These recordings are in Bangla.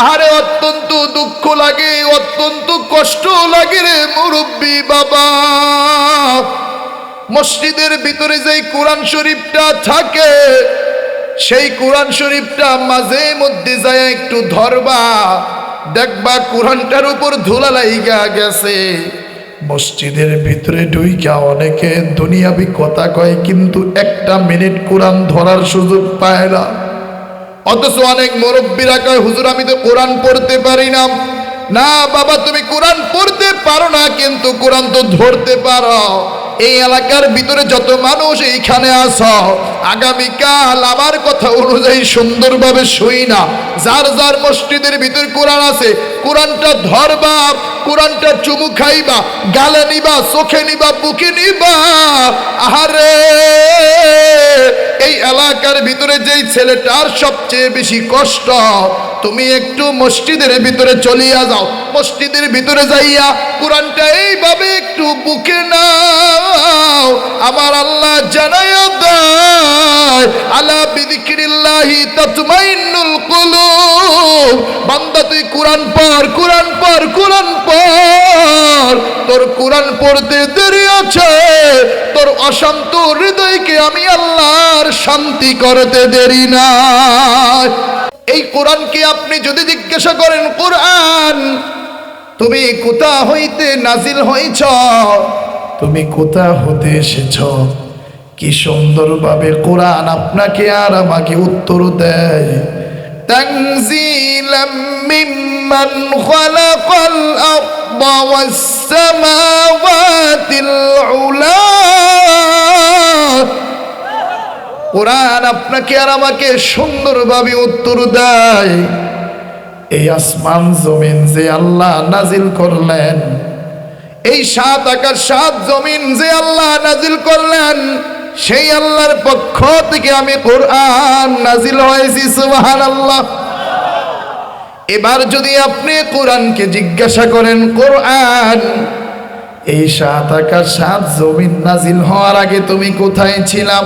আহারে অত্যন্ত দুঃখ লাগে, অত্যন্ত কষ্ট লাগে রে মুরব্বী বাবা। মসজিদের ভিতরে যেই কোরআন শরীফটা থাকে, সেই কোরআন শরীফটা মাঝে মধ্যে যায় একটু ধরবা, দেখবা কোরআনটার উপর ধুলা লাইগা গেছে। মসজিদের ভিতরে ঢুইকা অনেকে দুনিয়াবি কথা কয়, কিন্তু একটা মিনিট কোরআন ধরার সুযোগ পায় না। অথচ অনেক মুরব্বীরা কয়, হুজুর, আমি তো কোরআন পড়তে পারি না। না, বাবা, তুমি কোরআন পড়তে পারো না, কিন্তু কোরআন তো ধরতে পারো। এই এলাকার ভিতরে যত মানুষ এইখানে আস আগামীকাল আমার কথা অনুযায়ী সুন্দরভাবে শুই না। যার যার মসজিদের ভিতর কোরআন আছে কোরআনটা ধরবা, কোরআনটা চুমু খাইবা, গালে নিবা, চোখে নিবা, বুকে নিবা। আহারে! এই এলাকার ভিতরে যেই ছেলেটার সবচেয়ে বেশি কষ্ট, তুমি একটু মসজিদের ভিতরে চলিয়া যাও। মসজিদের ভিতরে যাইয়া কোরআনটা এইভাবে একটু বুকে নাও। আমার আল্লাহ জানাইয়া দেয়, আলা বিদিকিরিল্লাহি তাতমাইন্নুল কুলুব। বান্দা, তুই কোরআন পড় কোরআন পড় কোরআন পড়। তোর কোরআন পড়তে দেরি আছে, তোর অশান্ত হৃদয়কে আমি আল্লাহর শান্তি করতে দেরি না এই কোরআনকে আপনি যদি জিজ্ঞাসা করেন, কোরআন, তুমি কোথা হইতে নাজিল হইছ? তুমি কোথা হতে এসেছ? কি সুন্দরভাবে কোরআন আপনাকে আর আমাকে উত্তর দেয়? মিম্মান খালাকাল আরদা ওয়াস সামাওয়াতিল উলা কোরআন আপনাকে আর আমাকে সুন্দরভাবে উত্তর দেয়। এই আসমান জমিন যে আল্লাহ নাজিল করলেন, এই সাত আকাশ সাত জমিন যে আল্লাহ নাজিল করলেন সেই আল্লাহর পক্ষ থেকে আমি কোরআন নাজিল হয়েছি সুবাহান আল্লাহ এবার যদি আপনি কোরআনকে জিজ্ঞাসা করেন কোরআন এই সাত আকাশ সাত জমিন নাজিল হওয়ার আগে তুমি কোথায় ছিলাম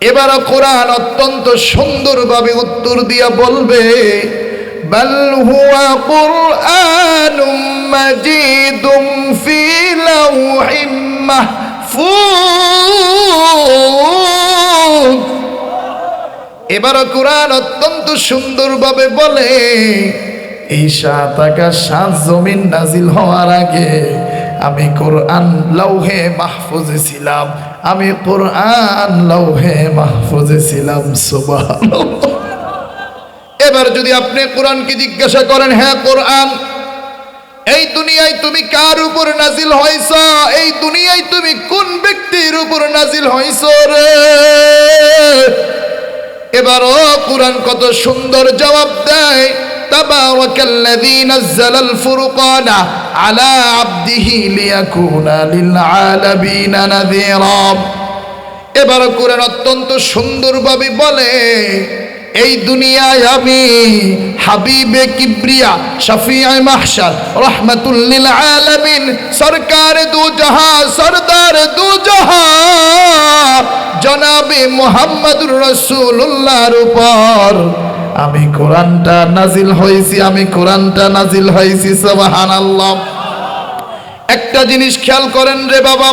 এবার কোরআন অত্যন্ত সুন্দরভাবে উত্তর দিয়া বলবে بل هو قرآن مجيد في لوح محفوظ এবার কোরআন অত্যন্ত সুন্দরভাবে বলে, এই সাত আকাশ, সাত জমিন নাজিল হওয়ার আগে আমি কোরআন লৌহে মাহফুজে ছিলাম। আমি কোরআন লৌহে মাহফুজে ছিলাম এবার যদি আপনি কোরআনকে জিজ্ঞাসা করেন হ্যাঁ কোরআন এই দুনিয়ায় তুমি কার উপর নাজিল হয়েছ এই দুনিয়ায় তুমি কোন ব্যক্তির উপর নাজিল হয়েছ রে এবার ও কোরআন কত সুন্দর জবাব দেয় تبارك الذي نزل الفرقان على عبده ليكون للعالمين نذيرا এবার কোরআন অত্যন্ত সুন্দরভাবে বলে এই দুনিয়ায় আমি হাবিবে কিবরিয়া শফিআ মাহশার রহমাতুল্লিল আলামিন, সরকার দু জাহা সরদার দু জাহা জনাবে মোহাম্মদুর রসুল্লাহর উপর। আমি কোরআনটা নাজিল হয়েছি, আমি কোরআনটা নাজিল হয়েছি সবাহান আল্লাহ একটা জিনিস খেয়াল করেন রে বাবা,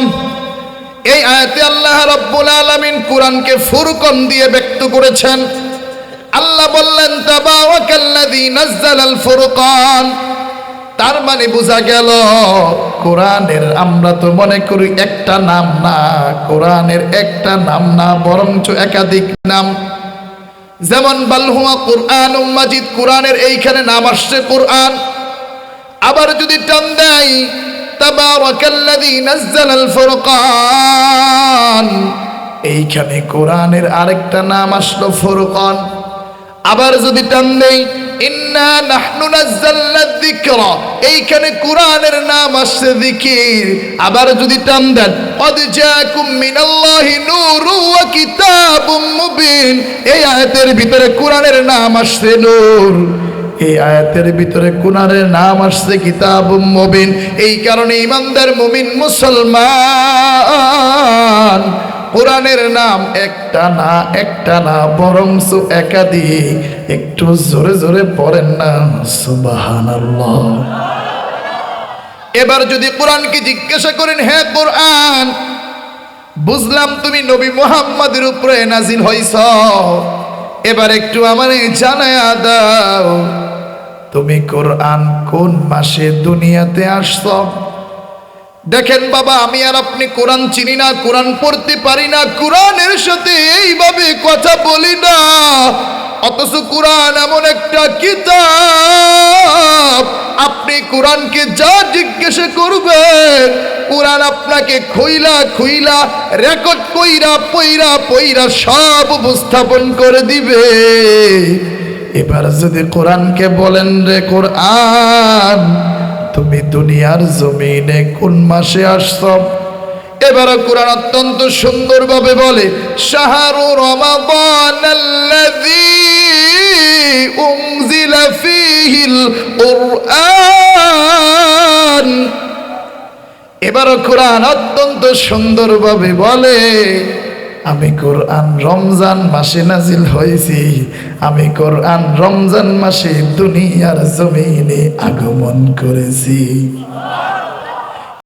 এই আয়াতে আল্লাহ রব্বুল আলামিন কোরআনকে ফুরকন দিয়ে ব্যক্ত করেছেন। আল্লাহ বললেন ফুরকান। তার মানে বোঝা গেল, কোরআনের আমরা তো মনে করি একটা নাম না, কোরআনের একটা নাম না, বরঞ্চ একাধিক নাম। যেমন বালহুয়া কোরআন মাজিদ কোরআনের এইখানে নাম আসছে কোরআন। আবার যদি টান দেয় তাবারাকাল্লাযী নাযালাল ফুরকান এইখানে কোরআনের আরেকটা নাম আসলো ফুরকান। আবার যদি টান দেই এইখানে কোরআনের নাম আসছে যিকির। আবার যদি টান দেন এই আয়াতের ভিতরে কোরআনের নাম আসছে নূর। এই আয়াতের ভিতরে কোরআনের নাম আসছে কিতাব মুবিন। এই কারণে ইমানদার মুমিন মুসলমান কোরআনের নাম একটা না একটা না, বরংস একাধিক। একটু জোরে জোরে পড়েন না, সুবহানাল্লাহ। এবার যদি কোরআনকে জিজ্ঞাসা করেন হ্যাঁ কোরআন, বুঝলাম তুমি নবী মুহাম্মাদের উপরে নাজিল হইছ। এবার একটু আমারে জানায়া দাও, তুমি কোরআন কোন মাসে দুনিয়াতে আসছ? দেখেন বাবা, আমি আর আপনি কোরআন চিনি না, কোরআন পড়তে পারি না, কোরআনের সাথে এইভাবে কথা বলি না। অথচ কোরআন এমন একটা কিতাব, আপনি কোরআনকে যা জিজ্ঞাসা করবেন, কোরআন আপনাকে খুইলা খুইলা, রেকর্ড কইরা পইরা পইরা সব উপস্থাপন করে দিবে। এবার যদি কোরআনকে বলেন রে কোরআন তুমি দুনিয়ার জমিনে কোন মাসে আসছ? এবার কোরআন অত্যন্ত সুন্দরভাবে বলে, শাহরু রমাদান উনজিলা ফীহিল কুরআন। এবার কোরআন অত্যন্ত সুন্দরভাবে বলে আমি কোরআন রমজান মাসে নাজিল হয়েছি। আমি কোরআন রমজান মাসে দুনিয়ার জমিনে আগমন করেছি।